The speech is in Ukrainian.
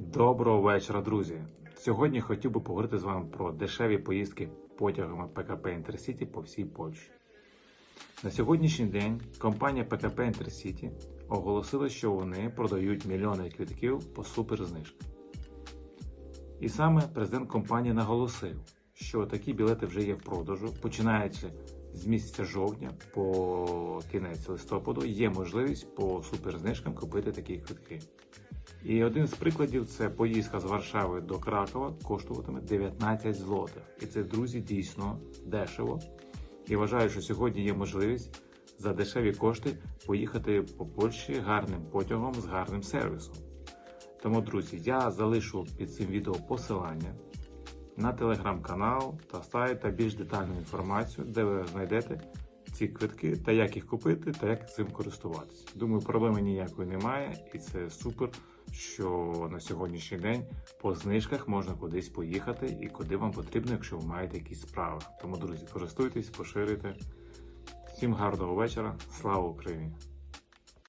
Доброго вечора, друзі! Сьогодні хотів би поговорити з вами про дешеві поїздки потягами ПКП Інтерсіті по всій Польщі. На сьогоднішній день компанія ПКП Інтерсіті оголосила, що вони продають мільйони квитків по суперзнижкам. І саме президент компанії наголосив, що такі білети вже є в продажу, починаючи з місяця жовтня по кінець листопаду, є можливість по суперзнижкам купити такі квитки. І один з прикладів це поїздка з Варшави до Кракова коштуватиме 19 злотих. І це, друзі, дійсно дешево. І вважаю, що сьогодні є можливість за дешеві кошти поїхати по Польщі гарним потягом з гарним сервісом. Тому, друзі, я залишу під цим відео посилання на телеграм-канал та сайт та більш детальну інформацію, де ви знайдете ці квитки та як їх купити та як цим користуватися. Думаю, проблеми ніякої немає, і це супер, що на сьогоднішній день по знижках можна кудись поїхати і куди вам потрібно, якщо ви маєте якісь справи. Тому, друзі, користуйтесь, поширюйте. Всім гарного вечора. Слава Україні!